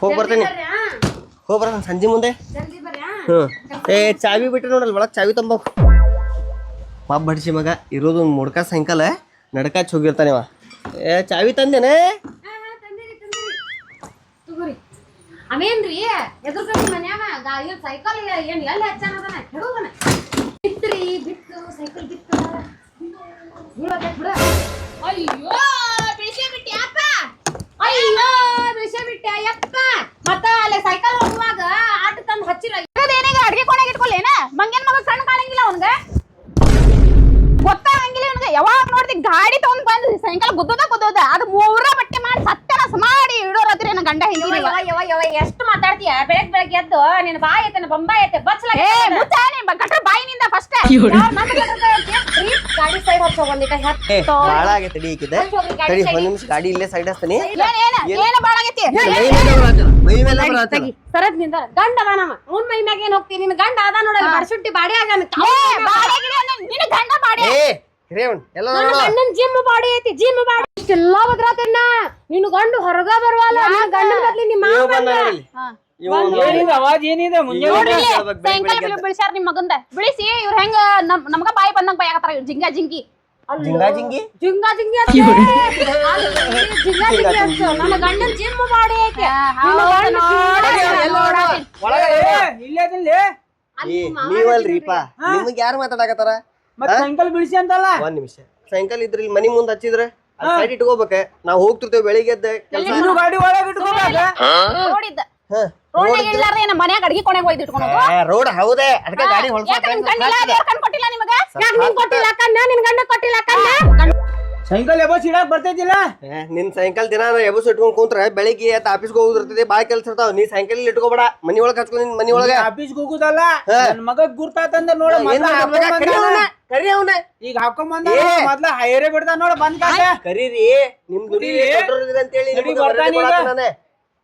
ಹೋಗಿ ಬರ್ತೇನೆ. ಹೋಗಿ ಬರ್ತಾನೆ ಸಂಜೆ ಮುಂದೆ. ಹ್ಞೂ ಏ ಚಾವಿ ಬಿಟ್ಟು ನೋಡಲ್ಲ ಒಳಗೆ ಚಾವಿ ತಂಬ. ಪಾಪ ಬಡಿಸಿ ಮಗ ಇರೋದು ಒಂದು ಮುಡ್ಕ ಸಾಯಂಕಾಲ ನಡ್ಕಾಚ್ ಹೋಗಿರ್ತಾನೆ ಅವ ಏ ಚಾವಿ ತಂದೇನೆ? ತಗೋರಿ. ಎದುರು ಎದುರ್ಗಡೆ ಮನ್ಯಾಗ? ಗಾಡಿ ಸೈಕಲ್ ಏನ್ ಎಲ್ಲಿ ಹಚ್ಚಾನದನ ಕೆಡುದನ ಬಿತ್ರಿ ಬಿತ್ತು ಸೈಕಲ್ ಬಿತ್ತು. ಬಿಡ. ಅಯ್ಯೋ ಬಿಟ್ಟಿ ಅಪ್ಪ. ಅಯ್ಯೋ ಬಿಟ್ಟೆ ಯಪ್ಪ ಮತ್ತ ಅಲ್ಲಿ ಸೈಕಲ್ ಹೋಗುವಾಗ ಆಟ ತಂದು ಹಚ್ಚಿರ ಏನಾಗ ಅಡ್ಗೆ ಕೊನೆಗೆ ಇಟ್ಕೊಳ್ಳೇನ ಮಂಗನ್ ಮಗ ಸಣ್ಣ ಕಾಣಂಗಿಲ್ಲ ಅವನ್ಗ ಗೊತ್ತಾಗಂಗಿಲ್ಲ ಅವನ್ಗೆ ಯಾವಾಗ ನೋಡ್ತಿ ಗಾಡಿ ತಗೊಂಡ್ ಬಂದ್ ಸಾಯಂಕಾಲ ಗುದ್ದೋದ ಗುದ್ದೋದ. ಅದು ಮೂರ ಬಟ್ಟೆ ಮಾಡಿ ಸತ್ತರ ಮಾಡಿ ಇಡೋರಾತ್ರಿ ನನ್ನ ಗಂಡ ಯವ್ವ ಹಿಂಗಿಲ್ಲ ಯವ್ವ ಯವ್ವ ಯವ್ವ ಎಷ್ಟು ಮಾತಾಡ್ತೀಯ? ಬೆಳಗ್ ಬೆಳಗ್ಗೆ ಎದ್ದು ನಿನ್ ಬಾಯ್ ಐತೆ ಬೊಂಬಾಯಿ ಐತೆ ಬಚ್ಚಲ ಏ ಮುಚ್ಚ ನೀನ್ ಗಟ್ರ ಬಾಯಿನಿಂದ ಫಸ್ಟ್ ಗಾಡಿ ಸೈಡ್ ಹಚ್ಚೋ ಒಂದಿಟ ಏ ಆಗೈತೆ ತಡಿ ಈಕಿದೆ. ತಡಿ ಒಂದು ನಿಮಿಷ ಗಾಡಿ ಇಲ್ಲೇ ಸೈಡ್ ಹಚ್ತೀನಿ ಏನ್ ಏನ್ ಏನ? ಬಾಳಾಗೈತಿ ಮೈ ಮೇಲೆ ಮೈ. ಸರದ್ನಿಂದ ಗಂಡ ಅದಾನವ ಅವ್ನ್ ಮೈ ಮ್ಯಾಗ ಏನ್ ಹೋಗ್ತೀನಿ ನಿನ್ ಗಂಡ ಅದ ನೋಡಲ್ಲ ಬಡಸುಟ್ಟಿ ಬಾಡಿ ಆಗ ಏ ನಿನ್ನ ಗಂಡ ಬಾಡಿ ಏ ಹಿರೇವನ್ ಎಲ್ಲ ನನ್ನ ನೋಡು ಗಂಡನ್ ಜಿಮ್ ಬಾಡಿ ಐತಿ ಜಿಮ್ ಬಾಡಿ. ಇಷ್ಟೆಲ್ಲ ಬದ್ರಾತನ್ನ ನೀನು ಗಂಡು ಹೊರಗ ಬರುವಲ್ಲ ನಿನ್ ಗಂಡನ ಬದ್ಲಿ ನಿಮ್ಮ ಇವ ಮಾವ ಬಂದ ಬಂದ ಇಲ್ಲಿ. ಹಾ. ಇವ ಒಂದು ಏನಿದೆ ಅವಾಜ್ ಏನಿದೆ? ಮುಂಜಾನೆ ಇವ ನೋಡ್ರಿ ಹೇಳ್ಬೇಕು ಬೆಳ್ ಸಾಯಂಕಾಲ ಬಿಳಿ ಬಿಳಿಸ್ಯಾರ ನಿಮ್ ಮಗಂದ. ಬಿಳಿಸಿ ಇವ್ರ ಹೆಂಗ ನಮ್ ನಮ್ಗ ಬಾಯಿ ಬಂದಂಗ ಬಾಯಿ ಆಗತ್ತಾರ ಇವ್ರ್ ಜಿಂಗ ಜಿಂಗಿ. ಜಿಂಗಾ ಜಿಂಗಿ? ಜಿಂಗ ಜಿಂಗಿ ಅಂತ. ಜಿಂಗ ಜಿಂಗಿ ಅಂತ. ನನ್ನ ಗಂಡನ್ ಜಿಮ್ ಬಾಡಿ ಐತಿ. ನಿನ್ನ ಗಂಡ ನೋಡಾತೀನಿ ಒಳಗೆ ಇಲ್ಲೇ ಅದಿಲ್ಲಿ. ಏ ನೀವಲ್ರಿಪ್ಪ ನಿಮ್ಗೆ ಯಾರು ಮಾತಾಡಕತ್ತಾರ? ಮತ್ ಸಾಯಂಕಾಲ ಬಿಡಿಸಿ ಅಂತಲ್ಲ? ಒಂದ್ ನಿಮಿಷ. ಸಾಯಂಕಾಲ ಇದ್ರ ಇಲ್ಲಿ ಮನಿ ಮುಂದ್ ಹಚ್ಚಿದ್ರೆ ಅಲ್ಲಿ ಸೈಡ್ ಇಟ್ಕೋಬೇಕ. ನಾವ್ ಹೋಗ್ತಿರ್ತೇವೆ ಬೆಳಿಗ್ಗೆ ಎದ್ದ ಕೆಲಸ. ಇನ್ನು ಗಾಡಿ ಒಳಗೆ ಇಟ್ಕೋಬೇಕ? ನೋಡಿದ್ದ ಏನ ಮನ್ಯಾಗ ಅಡ್ಗಿ ಕೊನೆಗೆ ಒಯ್ದು ಇಟ್ಕೊಳೋದು ರೋಡ್ ಹೌದೇ. ಅದಕ್ಕೆ ಗಾಡಿ ಯಾಕ ನಿಮ್ ಕಣ್ಣಿಲ್ಲ ದೇವ್ರ ಕಣ್ ಕೊಟ್ಟಿಲ್ಲ ನಿಮಗ? ಯಾಕೆ ನಿನ್ ಕೊಟ್ಟಿಲ್ಲ ಕಣ್ಣ ನಿನ್ ಗಂಡ ಕೊಟ್ಟಿಲ್ಲ ಕಣ್ಣ ಸಾಯಂಕಾಲ ಎಬಸ್ ಇಡಕ್ ಬರ್ತೈತಿಲ್ಲ ನಿನ್ ಸಾಯಂಕಾಲ ದಿನ ಎಬಸ್ ಇಟ್ಕೊಂಡ್ ಕುಂತ್ರ ಬೆಳಿಗ್ಗೆ ಎತ್ತ ಆಫೀಸ್ಗೆ ಹೋಗುದಿರ್ತದೆ ಬಾಳ ಕೆಲಸ ಇರ್ತಾವ ನೀ ಸಾಯಂಕಾಲ ಇಲ್ಲಿ ಇಟ್ಕೋಬೇಡ ಮನಿ ಒಳಗ್ ಹಚ್ಕೊಂಡ್ ನಿನ್ ಮನಿ ಒಳಗ ಆಫೀಸ್ಗೆ ಹೋಗುದಲ್ಲ ಹಾ. ನನ್ ಮಗ ಗುರ್ತಾತಂದ್ರ ನೋಡ ಏನ್ ಮಾಡ್ಬೇಕ? ಕರಿ ಅವ್ನ, ಕರಿ ಅವ್ನ. ಈಗ ಹಾಕೊಂಡ್ ಬಂದ ಏ. ಮೊದ್ಲ ಹೈರೇ ಬಿಡ್ತಾನ ನೋಡ ಬಂದ್ ಕಾಕ ಕರೀರಿ ನಿಮ್ ದುಡಿ ಕರೀರಿ. ಅಂತೇಳಿ ನಡಿ ಬರ್ತಾನೆ ಈಗ.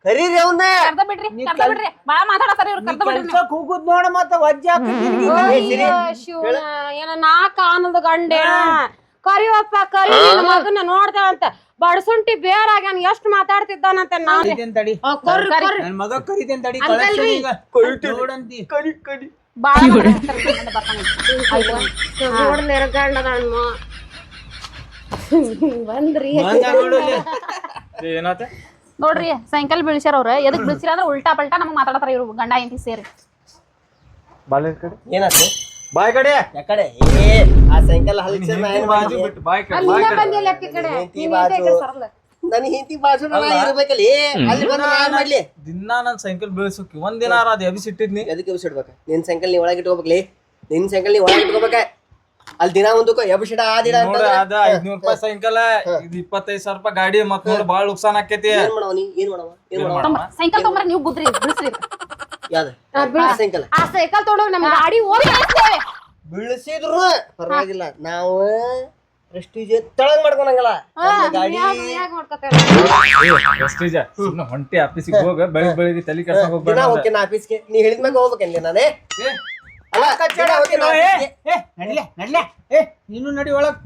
ಕರೀರಿ ಅವನ್ನ ಕರ್ದ ಬಿಡ್ರಿ ಕರ್ದ ಬಿಡ್ರಿ ಬಾಳ ಮಾತಾಡತಾರ ಇವ್ರು ಕರ್ದ ಬಿಡ್ರಿ ನೀವು. ಕೆಲ್ಸಕ್ ಹೋಗುದ್ ನೋಡ ಮತ್ತ ವಜ್ಜೆ ಆಗ್ತೈತಿ ನಿನಗೆ. ಅಯ್ಯೋ ಶಿವನ ಏನ ನಾಕ ಆನಂದ ಗಂಡೆ ಕರಿಯಪ್ಪ ಕರಿ ಮಗನ ಮಗನ ನೋಡ್ತಾವಂತ ಬಡಸುಂಟಿ ಬೇರಾಗ್ಯಾನ ಎಷ್ಟ್ ಮಾತಾಡ್ತಿದ್ದಾನಂತ ನಾನು. ತಡಿ. ನನ್ ಮಗ ಕರಿತೇನ್ ತಡಿ. ಕಳಿಸ್ತೀನಿ ಈಗ. ನೋಡಂತಿ. ಬಾಳ ಬಂದ್ರಿ. ನೋಡಲ್ಲಿ ಏನಾತ? ನೋಡ್ರಿ ಸಾಯಂಕಾಲ ಬೀಳ್ಸ್ಯಾರ ಅವ್ರ. ಎದಕ್ ಬೀಳ್ಸಿರ ಅಂದ್ರೆ ಉಲ್ಟಾ ಪಲ್ಟಾ ನಮಗ್ ಮಾತಾಡತಾರ ಇವ್ರು ಗಂಡ ಹೆಂಡತಿ ಸೇರಿ. ಬಾಲೆ ಕಡೆ. ಏನಾಯ್ತು ಬಾಯ್ ಕಡೆ. ಯಾಕಡೆ ಏ ಆ ನಾ ಏನ್ ಬಾಜು ಬಿಟ್ಟು ಬಾಯ್ ಕಡೆ. ಅಲ್ಲಿ ಬಂದಿಲ್ಲ ಅಕ್ಕಿ ಕಡೆ. ನೀನ್ ಬಾಜು. ಈ ಕಡೆ? ಸರಳ. ನನ್ ಬಾಜು. ಇರ್ಬೇಕಲ್ಲಿ. ಅಲ್ಲಿ ಬಂದ ನಾ ಮಾಡ್ಲಿ? ದಿನ ನನ್ ಸೈಕಲ್ ಬೀಳ್ಸೋಕಿ ಒಂದ್ ದಿನ ಅದ ಎಬಿಸ್ ಇಟ್ಟಿದ್ನಿ. ಎದಕ್ಕೆ ಎಬ್ಸಿಡ್ಬೇಕ ನಿನ್ ಸೈಕಲ್ ನೀ ಒಳಗೆ ಇಟ್ಕೋಬೇಕಲಿ ನಿನ್ ಸೈಕಲ್ ನೀ ಒಳಗೆ ಇಟ್ಕೋಬೇಕ. ಅಲ್ಲಿ ದಿನ ಒಂದಕ್ಕ ಎಬ್ಸಿಡ ಆ ದಿನ ನೋಡ ಅದ ಐದ್ನೂರ್ ರೂಪಾಯಿ ಸೈಕಲ್ ಇದ್ ಇಪ್ಪತ್ತೈದ್ ಸಾವಿರ ರೂಪಾಯಿ ಗಾಡಿ ಮತ್ತೆ ಬಹಳ ಬಾಳ ನುಕ್ಸಾನ್ ಆಕೇತಿ. ಏನ್ ಮಾಡವ ನೀ? ಏನ್ ಮಾಡವ? ಏನ್ ಮಾಡವ? ಸೈಕಲ್ ಸಾಯಂಕಾಲ ನೀವು ಗುದ್ರಿ ಬಿಡಿಸ್ರಿ. ಯಾವ್ದು? ಆ, ಬಿಡು. ಆ ಸೈಕಲ್ ತೊಗೊಂಡೋಗಿ ನಮ್ ಗಾಡಿ ಹೋಗಿ ಬೀಳಿಸಿದ್ರು. ಪರವಾಗಿಲ್ಲ. ನಾವು ಪ್ರೆಸ್ಟೀಜ್ ತಳಗ್ ಮಾಡ್ಕೊಳಂಗಲ್ಲ ನಮ್ಮ ಗಾಡಿ ಪ್ರೆಸ್ಟೀಜ ಸುಮ್ಮನೆ ಹೊಂಟಿ ಆಫೀಸಿಗೆ ಹೋಗ ಬೆಳಿಗ್ ಬೆಳಿಗ್ಗೆ ತಲಿ ದಿನ ಹೋಗ್ಬೇಡ ನಾ ಆಫೀಸ್ಗೆ ನೀ ಹೇಳಿದ್ಮ್ಯಾಗ ಹೋಗ್ಬೇಕೇನ್ಲಿ ನಾನೇ? ಏ, ಅಲ್ಲ ಕಚ್ಚಡ ಹಾಕ್ತಿರೋ, ಏ, ಆಫೀಸ್ಗೆ. ಏ, ನಡ್ಲೆ ನಡ್ಲೆ. ಏ ನೀನು ನಡಿ ಒಳಗ್.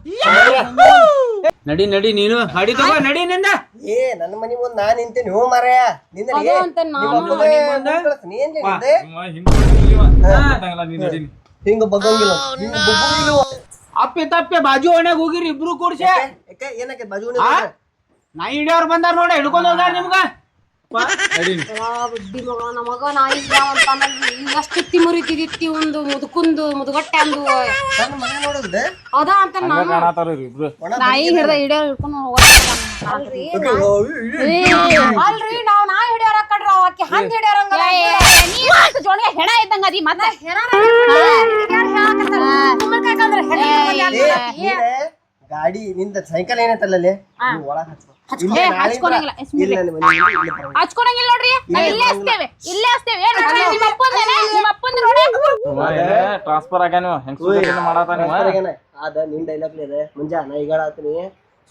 ನಡಿ ನಡಿ ನೀನು ಹಾಡಿ ತಗೋ ನಡಿ ನಿಂದ. ಏ ನನ್ನ ಮನಿ ಮುಂದ್ ನಾ ನಿಂತೀನಿ ಹೋ ಮಾರಾಯ. ಅದು ಅಂತ ನಾನು ಹಿಂಗ ಬಗ್ಗಂಗಿಲ್ಲ ಹಿಂಗ ಬಗ್ಗಂಗಿಲ್ಲ ಅಪ್ಪೆ ತಪ್ಪೆ ಬಾಜು ಒಣಗ್ ಹೋಗಿರಿ ಇಬ್ರು ಕೂಡ್ಸೆ. ಏನಕ್ಕೆ ಬಾಜು ನಾಯಿ ನಾ ಹಿಡಿಯೋರ್ ಬಂದಾರ ನೋಡ ಹಿಡ್ಕೊಂಡ್ ಹೋಗ್ಯಾರ ನಿಮ್ಗ. ಬುಡ್ಡಿ ಮಗ ನಮಗ ನಾಯಿ ಎಷ್ಟು ಮುರಿತಿದಿತ್ತಿ ಒಂದು ಮುದುಕುಂದು ಮುದುಗಟ್ಟೆ ಅಂದು ಅಂತ ನಾನು ಕಾಣತಾರ ಇಬ್ರು ನಾಯಿ ಹಿಡ್ದ ಹಿಡಿಯೋ ಹಿಡ್ಕೊಂಡು ಅಲ್ರಿ ನಾವ್ ನಾಯಿ ಹಿಡಿಯೋರ ಕಡ್ರ ಆಕಿ ಹಂದ್ ಹಿಡಿಯೋರಂಗ ಜೋಳಿಗೆ ಹೆಣ ಇದ್ದಂಗ ಅದಿ ಮತ್ತೆ ಗಾಡಿ ನಿಂದ ಸೈಕಲ್ ಏನೈತಲ್ಲ ಅಲ್ಲಿ ನೀವ್ ಒಳಗ್ ಹಚ್ಕೊ. ಇಲ್ಲೇ ಹಚ್ಕೊಳಂಗಿಲ್ಲ, ಇಲ್ಲ ನನ್ನ ಮನೆ ಮುಂದೆ ಇಲ್ಲೇ ಬರೋಣ. ಹಚ್ಕೊಳಂಗಿಲ್ಲ ನೋಡ್ರಿ. ನಾವ್ ಇಲ್ಲೇ ಹಚ್ತೇವೆ ಇಲ್ಲೇ ಹಚ್ತೇವೆ. ಏನ್ ನೋಡ್ರಿ, ನಿಮ್ಮ ಅಪ್ಪಂದೇನೆ ನಿಮ್ಮ ಅಪ್ಪಂದ ನೋಡಿ. ಟ್ರಾನ್ಸ್ಫರ್ ಆಗ್ಯಾನ ಹೆಂಗ್? ಆದ ನಿನ್ ಡೈಲಾಗ್ ಇದೆ ಮುಂಜಾ ನಾ ಈಗ ಆತೀನಿ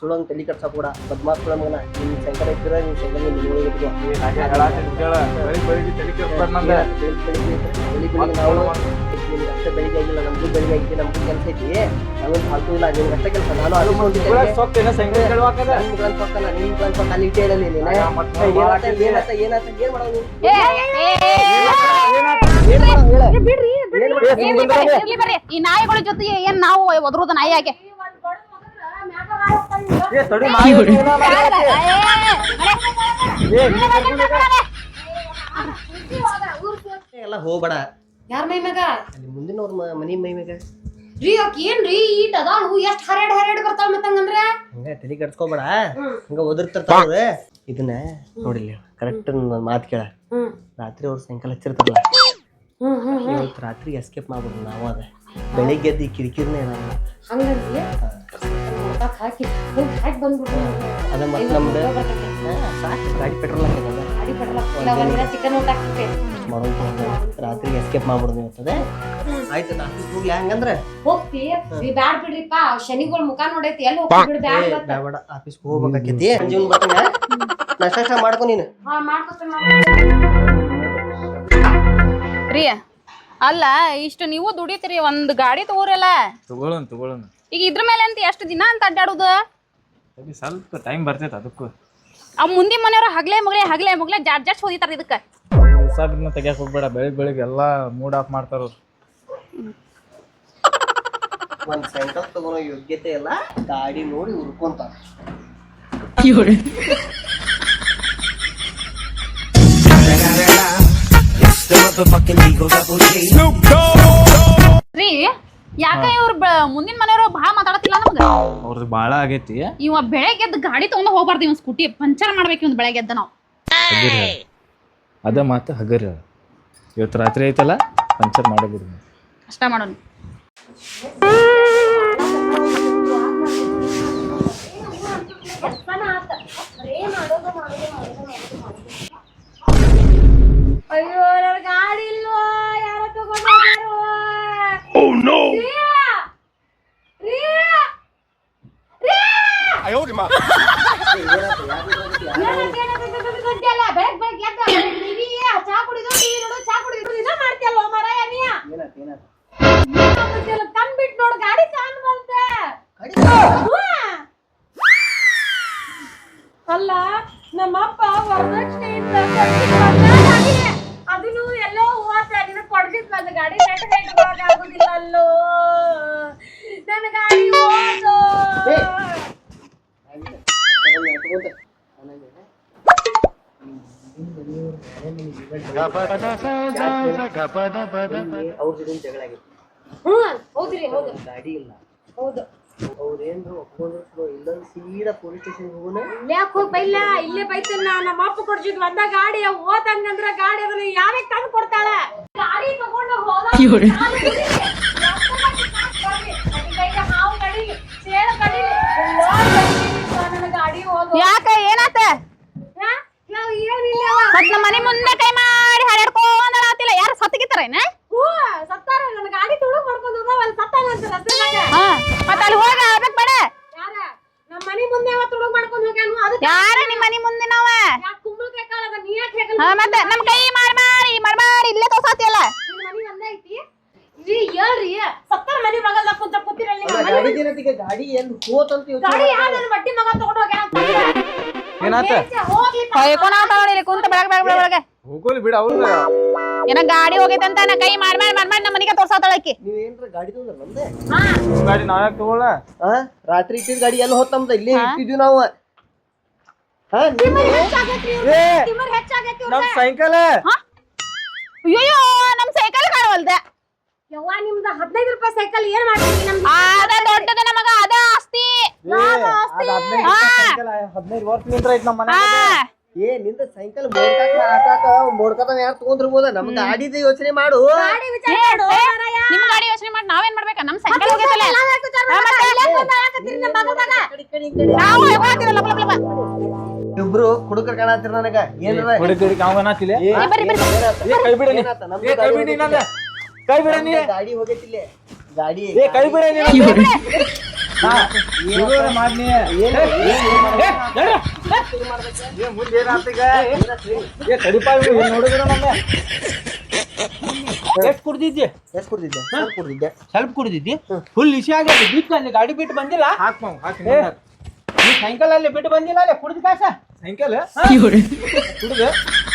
ಸುಳಂಗ್ ತಲಿ ಕಟ್ಸ ಕೂಡ ಬದ್ಮಾಸ್ ಮಗನ ನಿನ್ ಶಂಕರ ಇಟ್ಟಿರ ನಿನ್ ಶಂಕರ ನಿನ್ ಮನೆ ಒಳಗೆ ಇಟ್ಕೋ. ಹೇಳಾತೀನಿ ಕೇಳ. ಬೆಳಿಗ್ ಬೆಳಿಗ್ಗೆ ತಲಿ ಕೆಡ್ಸ್ಬೇಡ ನಂದ ಮತ್ತೆ ಬೆಳಿಗ್ಗೆ ಆಗಿಲ್ಲ ನಮ್ದು ಬೆಳಿಗ್ಗೆ ಆಗಿದೆ ನಮ್ದು ಕೆಲಸ ಐತಿ ನಮ್ಗೆ ಫಾಲ್ತು ಇಲ್ಲ ನಿಮ್ಗೆ ಅಷ್ಟೇ ಕೆಲಸ ನಾನು ಅದು ಈ ನಾಯಿಗಳ ಜೊತೆ ಏನ್ ನಾವು ಒದರುದ ನಾಯಿ ಯಾಕೆ ಏ ತಡಿ ಮಾಡಿ ಎಲ್ಲ ಹೋಗ್ಬೇಡ ಯಾರ ಮೈ ಮ್ಯಾಗ? ಅಲ್ಲಿ ಮುಂದಿನವ್ರ ಮ- ಮನಿ ಮೈ ಮ್ಯಾಗ. ರೀ ಏನ್ ಏನ್ರಿ ಈಟ್ ಅದಾಳು ಎಷ್ಟ್ ಹರಡ್ ಹರಡ್ ಬರ್ತಾವ ಮತ್ತಂಗಂದ್ರ ಹಂಗ ತಲೆ ಕೆಡ್ಸ್ಕೊಬೇಡ. ಹಂಗ ಒದರ್ತಿರ್ತಾರ ಇದನ್ನ ನೋಡಿಲ್ಲ ಕರೆಕ್ಟ್ ಮಾತು ಕೇಳ. ಹ್ಮ್. ರಾತ್ರಿ ಅವ್ರ ಸಾಯಂಕಾಲ ಹಚ್ಚಿರ್ತಾರಲ್ಲ. ಹ್ಮ್ ಹ್ಮ್ ಇವತ್ತು ರಾತ್ರಿ ಎಸ್ಕೇಪ್ ಮಾಡ್ಬಿಡು ನಾವು ಅದ ಬೆಳಿಗ್ಗೆ ಎದ್ದು ಈ ಕಿರಿಕಿರಿನೇ ಇರಲ್ಲ ಹಂಗಂದ್ರಿ? ಹಾಕಿ ಹೋಗಿ ಹಾಕಿ ಬಂದ್ಬಿಡ್ರಿ ಅದ ಮತ್ತೆ ನಮ್ದು ಸಾಕು. ಗಾಡಿ ಪೆಟ್ರೋಲ್ ಹಾಕಿದ ಚಿಕನ್ ಊಟ ರಾತ್ರಿ ಎಸ್ಕೇಪ್ ಮಾಡ್ಬಿಡ್ದು ಇವತ್ತದೆ ಆಯ್ತು ರಾತ್ರಿ ಹೋಗ್ಲಿ. ಹಂಗಂದ್ರೆ? ಹೋಗ್ತಿ. ರೀ ಬ್ಯಾಡ್ ಬಿಡ್ರಿಪ್ಪ. ಶನಿಗಳ ಮುಖ ನೋಡೈತಿ. ಎಲ್ಲಿ ಹೋಗ್ತಿ ಬಿಡ್ ಬ್ಯಾಡ್ ಇವತ್ತ. ಬೇಡ ಆಫೀಸ್ಗೆ ಹೋಗ್ಬೇಕಾಕೈತಿ. ಸಂಜೀವನ್ ಬರ್ತಾನೆ. ನಾಷ್ಟ ಮಾಡ್ಕೊ ನೀನು. ಹಾ ಮಾಡ್ಕೊತೀನಿ ರೀ ಅಲ್ಲ ಇಷ್ಟು ನೀವು ದುಡಿತೀರಿ ಒಂದ್ ಗಾಡಿ ತಗೋರಲ್ಲ ತಗೊಳ್ಳೋಣ ತಗೊಳ್ಳೋಣ ಈಗ ಇದ್ರ ಮೇಲೆ ಅಂತ ಎಷ್ಟು ದಿನ ಅಂತ ಅಡ್ಡಾಡುದು? ಸ್ವಲ್ಪ ಟೈಮ್ ಬರ್ತೈತೆ ಅದಕ್ಕೂ. ಆ ಮುಂದಿನ ಮನೆಯವ್ರು ಹಗಲೇ ಮಗಳೇ ಹಗಲೇ ಮಗಳೇ ಜಾಡ್ ಜಾಡ್ ಹೋಗಿತಾರ ಇದಕ್ಕ. ಸಾಬಿನ ತೆಗಿಯಕ್ ಹೋಗ್ಬೇಡ ಬೆಳಿಗ್ಗೆ ಬೆಳಿಗ್ಗೆ ಎಲ್ಲ ಮೂಡ್ ಆಫ್ ಮಾಡ್ತಾರ ಅವ್ರು. ಒಂದ್ ಸೈಕಲ್ ತಗೊಳೋ ಯೋಗ್ಯತೆ ಇಲ್ಲ ಗಾಡಿ ನೋಡಿ ಉರ್ಕೊಂತಾರ. ರೀ ಯಾಕ ಇವ್ರ ಮುಂದಿನ ಮನೆಯವರು ಭಾಳ ಮಾತಾಡತಿಲ್ಲ ನಮ್ಗ ಅವ್ರದ್ದು ಭಾಳ ಆಗೈತಿ ಇವ ಬೆಳಗ್ಗೆ ಎದ್ದು ಗಾಡಿ ತಗೊಂಡ್ ಹೋಗ್ಬಾರ್ದು ಇವ್ ಸ್ಕೂಟಿ ಪಂಚರ್ ಮಾಡ್ಬೇಕು ಇವ್ ಬೆಳಗ್ಗೆ ಎದ್ದ ನಾವು ಅದ ಮಾತು ಹಗರ್ ಇವತ್ ಇವತ್ತು ರಾತ್ರಿ ಐತಲ್ಲ ಪಂಚರ್ ಮಾಡಬಿಡು ಕಷ್ಟ ಮಾಡೋಣ ನನ್ನ ಗಾಡಿ ಇಲ್ವೋ ಯಾರ ತಗೊಂಡೋಗ್ಯಾರೋ ರೀ! ರೀ! ರೀ! ಏನಾಯ್ತು, ಏನಾಯ್ತು ಅಂತ ಗೊತ್ತಿಲ್ಲ. ಬೆಳಗ್ ಬೆಳಗ್ ಎದ್ದ TV, ಚಾ ಕುಡಿದು TV ನೋಡು ಚಾ ಕುಡಿದು ಇದ ಮಾಡ್ತಿಯಲ್ಲೋ ಮಾರಾಯ ನೀ ಏನಾಗುತ್ತೆ ಕಣ್ ಬಿಟ್ ನೋಡು ಗಾಡಿ ಕಾಣ್ಬಲ್ತೆ ಅಲ್ಲ ನಮ್ಮಪ್ಪ ವರದಕ್ಷಿಣೆ ಅಂತ ಕೊಟ್ಟಿದ್ದ ಗಾಡಿ ಅದನ್ನು ಎಲ್ಲೋ ಹೋತ ನಿನಗೆ ಕೊಡ್ತಿದ್ ನನ್ನ ಗಾಡಿ ಆಗುದಿಲ್ಲ ಅಲ್ಲೋ ನನ್ನ ಗಾಡಿ ಹೋದು ಅವ್ರ ಜೊತೆ ಜಗಳ ಆಗೈತಿ ಹ್ಮ್ ಹೌದ್ರಿ ಹೌದು. ಗಾಡಿ ಇಲ್ಲ. ಹೌದು. ಅವ್ರೇನ್ರು ಒಪ್ಕೊಂಡ್ರು ಇಲ್ಲ ಸೀದಾ ಪೊಲೀಸ್ ಸ್ಟೇಷನ್ ಹೋಗೋಣ. ಇಲ್ಯಾಕ್ ಹೋಗ್ ಬೈಲ್ಲ? ಇಲ್ಲೇ ಬೈತಲ್ಲ ನಮ್ಮ ಅಪ್ಪ ಕೊಡ್ಸಿದ್ ಒಂದ ಗಾಡಿ ಗಾಡಿ ಅದನ್ನ ಯಾವಾಗ ತಂದು ಕೊಡ್ತಾಳ? ಗಾಡಿ ತಗೊಂಡು ಹೋದ ಯಾಕ ಏನಾತ? ಮತ್ ನಮ್ಮ ಮನೆ ಮುಂದೆ ಕೈ ಮಾಡಿ ಸತ್ತಾರ. ನನ್ನ ಗಾಡಿ ತುಳುಗ್ ಮಾಡ್ಕೊಂಡು ಹೋಗವ ಅಲ್ಲಿ ಸತ್ತಾನ ಅಂತ ರಸ್ತೆದಾಗ ಹಾ ಮತ್ತ ಅಲ್ಲಿ ಹೋಗ ಆಗ್ಬೇಕ್ ಬೇಡ ಯಾರ? ನಮ್ಮ ಮನಿ ಮುಂದೆ ಅವ ತುಳುಗ್ ಮಾಡ್ಕೊಂಡು ಹೋಗ್ಯಾನು ಅದಕ್ಕೆ ಯಾರ ನಿಮ್ಮ ಮನಿ ಮುಂದೆ ನಾವ ಯಾಕೆ ಕುಂಬಳಕಾಯಿ ಅದ? ನೀ ಯಾಕೆ ಹೆಗಲ್ ಹಾ ಮತ್ತೆ ನಮ್ ಕೈ ಮಾಡ್ ಮಾಡಿ ಇಲ್ಲೇ ತೋಸಾತಿಯಲ್ಲ ನಿಮ್ಮ ಮನಿ ಒಂದೇ ಐತಿ. ಹೇಳ್ರಿ ಸತ್ತರ ಮನೆ ಮಗಲ್ದಾಗ ಕುಂತ ಕೂತಿರಲ್ಲ ನಿಮ್ಮ ಮನಿ ಗಾಡಿ ಗಾಡಿ ಎಲ್ಲಿ ಹೋತಂತ ಯೋಚನೆ ಗಾಡಿ ಯಾವ ನನ್ನ ಬಟ್ಟಿ ಮಗ ತಗೊಂಡ್ ಹೋಗ್ಯಾನ ಅಂತ ಅಂದೆ. ಏನಾತ? ಇಲ್ಲಿ ಕುಂತ ಬೆಳಗ್ ಬೆಳಗ್ ಬೆಳಗ್ಗೆ. ಹೋಗೋಲಿ ಬಿಡ ಅವ್ರ ಏನ ಗಾಡಿ ಹೋಗೈತೆ ಅಂತ ನಾ ಕೈ ಮಾಡ್ ಮಾಡ್ ಮಾಡ್ ನಮ್ಮ ಮನೆಗೆ ತೋರ್ಸಾತಾಳಕಿ ನೀವೇನ್ರ ಗಾಡಿ ತಗೊಂಡ್ರ ನಮ್ದೆ ಹಾ. ಗಾಡಿ ನಾವ್ಯಾಕೆ ತಗೊಳ್ಳ? ಹಾ ರಾತ್ರಿ ಇಟ್ಟಿದ್ ಗಾಡಿ ಎಲ್ಲ ಹೋತ್ ನಮ್ದ ಇಲ್ಲಿ ಇಟ್ಟಿದ್ವಿ ನಾವು. ಹಾ? ನಮ್ ಸೈಕಲ್. ಅಯ್ಯೋ ನಮ್ ಸೈಕಲ್ ಕಾಣವಲ್ದೆ. ಯವ್ವ ನಿಮ್ದ ಹದಿನೈದು ರೂಪಾಯಿ ಸೈಕಲ್ ಏನ್ ಮಾಡ್ತೀವಿ ನಮ್ದು? ಅದ ದೊಡ್ಡದು ನಮಗ ಅದ ಆಸ್ತಿ. ಹದಿನೈದು ವರ್ಷ ನಿಂತ್ರ ಐತ್ ನಮ್ಮ ಮನೆ ಹಾ. ಏ ನಿಂದ ಸೈಕಲ್ ಮೋಡ್ಕಾಕ ಆಟಾಕ ಮೋಡ್ಕತ ಯಾರು ತಗೊಂಡಿರ್ಬೋದ ನಮ್ ಗಾಡಿದ ಯೋಚನೆ ಮಾಡು ಗಾಡಿ ವಿಚಾರ ಮಾಡು, ಏ, ಮಾರಾಯ. ನಿಮ್ ಗಾಡಿ ಯೋಚನೆ ಮಾಡಿ ನಾವೇನ್ ಮಾಡ್ಬೇಕಾ ನಮ್ ಸೈಕಲ್ ಹೋಗೈತಲ್ಲ ವಿಚಾರ? ಇಲ್ಲೇ. ನಾವು ಲಪ ಲಪ ಲಪ. ಇಬ್ರು ಕುಡುಕರ್ ಕಾಣತ್ತಿರ ನನಗ ಏನ್ರ ಹೊಡಿ ಕಡಿ ಕಾವ್ ಏನಾತಿಲ್ಲ ಏ, ಏ, ಬರ್ರಿ, ಬರ್ರಿ. ಏನಾತ? ಏ ಕೈ ಬಿಡ ನೀ ಏನಾತ? ನಮ್ದು ಏ ಕೈ ಗಾಡಿ. ನಂದ ಕೈ ಬಿಡ ನೀ ನಮ್ದು ಗಾಡಿ ಹೋಗೈತಿಲ್ಲ ಗಾಡಿ ಏ ಕೈ ಬಿಡ ನೀ ಹಾ ಶುರು ಮಾಡ್ನಿ ನೋಡಿದ್ರ ನಮ್ಮ ಎಷ್ಟು ಕುಡ್ದಿದ್ದೆ? ಎಷ್ಟು ಕುಡ್ದಿದ್ದೆ? ಸ್ವಲ್ಪ ಕುಡ್ದಿದ್ದೆ. ಸ್ವಲ್ಪ ಕುಡ್ದಿದ್ದಿ? ಫುಲ್ ಇಸಿ ಆಗಿದೆ ಬಿಟ್ಟು ಅಲ್ಲಿ ಗಾಡಿ ಬಿಟ್ಟು ಬಂದಿಲ್ಲ? ಹಾಕ್ ಹಾಕಿ ನೀ ಸೈಕಲ್ ಅಲ್ಲಿ ಬಿಟ್ಟು ಬಂದಿಲ್ಲ ಅಲ್ಲೇ? ಕುಡ್ದು ಕಾಸ? ಸೈಕಲ್ ಕುಡ್ದು?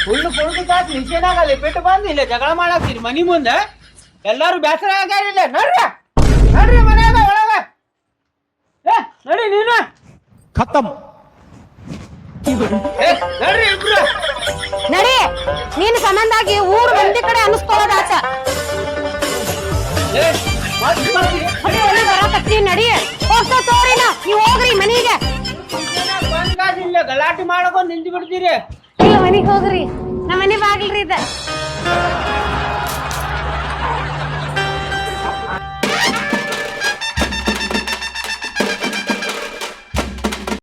ಫುಲ್ ಕುಡ್ದು ಕಾಸ. ನಿಶೇನಾಗ ಅಲ್ಲಿ ಬಿಟ್ಟು ಬಂದು ಇಲ್ಲ ಜಗಳ ಮಾಡಾಕ್ತೀರಿ ಮನಿ ಮುಂದೆ ಎಲ್ಲಾರು ಬೇಸರ ಆಗ್ಯಾರಿಲ್ಲ ನಡ್ರಿ. ನೋಡ್ರಿ ನೋಡ್ರಿ ನಡಿ ನೀನು. ಖತಮ್ ಏ, ನಡ್ರಿ ಇಬ್ರು. ನಡಿ ನೀನ್ ಸಂಬಂಧಾಗಿ ಊರು ಮಂದಿ ಕಡೆ ಅನಿಸ್ಕೊಳ್ಳೋದಾಚ? ನಡಿ ಬರಾಕತ್ತಿ ನಡಿ. ಹೋಗ್ತಾ ತೋರಿನ ನೀವ್ ಹೋಗ್ರಿ ಮನಿಗೆ. ಇಲ್ಲ ಗಲಾಟೆ ಮಾಡಕೊಂಡ್ ನಿಂತು ಬಿಡ್ತೀರಿ. ಇಲ್ಲ ಮನಿಗ್ ಹೋಗ್ರಿ. ನಮ್ಮ ಮನೆ ಬಾಗಿಲ್ರಿ ಇದ.